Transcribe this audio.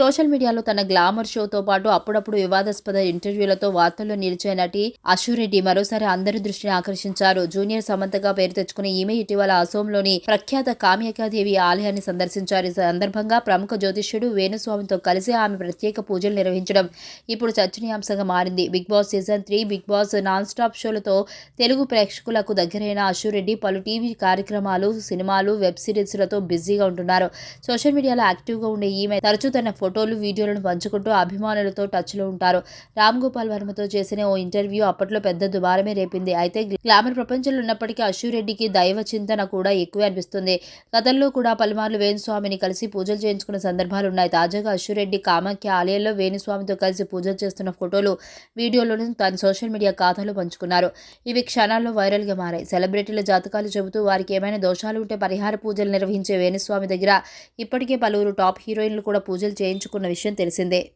Social మీడియాలో తన glamour షోతో పాటు అప్పుడప్పుడు వివాదాస్పద ఇంటర్వ్యూలతో వార్తల్లో నిలిచే నటి అశురెడ్డి మరోసారి అందరి దృష్టిని ఆకర్షించారు. జూనియర్ సమంతగా పేరు తెచ్చుకున్న ఈమె ఇటీవల అసోంలోని ప్రఖ్యాత కామ్యకాదేవి ఆలయాన్ని సందర్శించారు. ఈ సందర్భంగా ప్రముఖ జ్యోతిష్యుడు వేణుస్వామితో కలిసి ఆమె ప్రత్యేక పూజలు నిర్వహించడం ఇప్పుడు చర్చనీయాంశంగా మారింది. Bigg Boss season three Bigg Boss non stop షోలతో Telugu ప్రేక్షకులకు దగ్గరైన అశురెడ్డి పలు టీవీ కార్యక్రమాలు సినిమాలు వెబ్ సిరీస్లతో బిజీగా ఉంటున్నారు. సోషల్ మీడియాలో యాక్టివ్గా ఉండే ఈమె తరచూ తన ఫోటో ఫోటోలు వీడియోలను పంచుకుంటూ అభిమానులతో టచ్లో ఉంటారు. రామ్ గోపాల్ వర్మతో చేసిన ఓ ఇంటర్వ్యూ అప్పట్లో పెద్ద దుబారమే రేపింది. అయితే గ్లామర్ ప్రపంచంలో ఉన్నప్పటికీ అశ్వరెడ్డికి దైవ చింతన కూడా ఎక్కువే అనిపిస్తుంది. గతంలో కూడా పలుమార్లు వేణుస్వామిని కలిసి పూజలు చేయించుకున్న సందర్భాలు ఉన్నాయి. తాజాగా అశ్వరెడ్డి కామాఖ్య ఆలయంలో వేణుస్వామితో కలిసి పూజలు చేస్తున్న ఫోటోలు వీడియోలను తన సోషల్ మీడియా ఖాతాలో పంచుకున్నారు. ఇవి క్షణాల్లో వైరల్గా మారాయి. సెలబ్రిటీల జాతకాలు చెబుతూ వారికి ఏమైనా దోషాలు ఉంటే పరిహార పూజలు నిర్వహించే వేణుస్వామి దగ్గర ఇప్పటికే పలువురు టాప్ హీరోయిన్లు కూడా పూజలు చేయించుకున్న విషయం తెలిసిందే